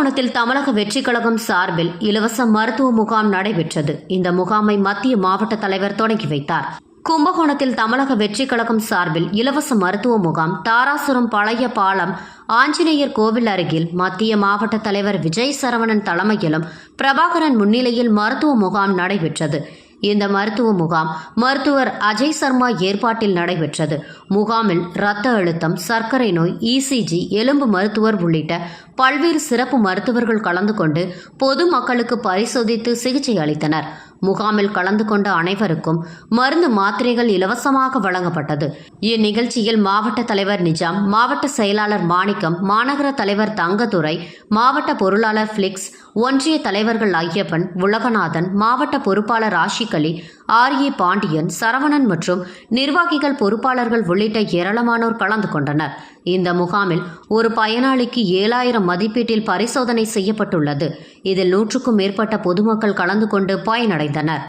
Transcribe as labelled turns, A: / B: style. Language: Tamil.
A: கும்பகோணத்தில் தமிழக வெற்றி கழகம் சார்பில் இலவச மருத்துவ முகாம் நடைபெற்றது. இந்த முகாமை மத்திய மாவட்ட தலைவர் தொடங்கி வைத்தார். கும்பகோணத்தில் தமிழக வெற்றி கழகம் சார்பில் இலவச மருத்துவ முகாம் தாராசுரம் பழைய பாலம் ஆஞ்சநேயர் கோவில் அருகில் மத்திய மாவட்ட தலைவர் விஜய் சரவணன் தலைமையிலும் பிரபாகரன் முன்னிலையில் மருத்துவ முகாம் நடைபெற்றது. இந்த மருத்துவ முகாம் மருத்துவர் அஜய் சர்மா ஏற்பாட்டில் நடைபெற்றது. முகாமில் இரத்த அழுத்தம் சர்க்கரை நோய் இசிஜி எலும்பு மருத்துவர் உள்ளிட்ட பல்வேறு சிறப்பு மருத்துவர்கள் கலந்து கொண்டு பொதுமக்களுக்கு பரிசோதித்து சிகிச்சை அளித்தனர். முகாமில் கலந்து கொண்ட அனைவருக்கும் மருந்து மாத்திரைகள் இலவசமாக வழங்கப்பட்டது. இந்நிகழ்ச்சியில் மாவட்ட தலைவர் நிஜாம் மாவட்ட செயலாளர் மாணிக்கம் மாநகர தலைவர் தங்கதுரை மாவட்ட பொருளாளர் பிளிக்ஸ் ஒன்றிய தலைவர்கள் ஐயப்பன் உலகநாதன் மாவட்ட பொறுப்பாளர் ஆஷிகலி ஆர் ஏ பாண்டியன் சரவணன் மற்றும் நிர்வாகிகள் பொறுப்பாளர்கள் உள்ளிட்ட ஏராளமானோர் கலந்து கொண்டனர். இந்த முகாமில் ஒரு பயனாளிக்கு ஏழாயிரம் மதிப்பீட்டில் பரிசோதனை செய்யப்பட்டுள்ளது. இதில் நூற்றுக்கும் மேற்பட்ட பொதுமக்கள் கலந்து கொண்டு பயனடை அடைந்தனர்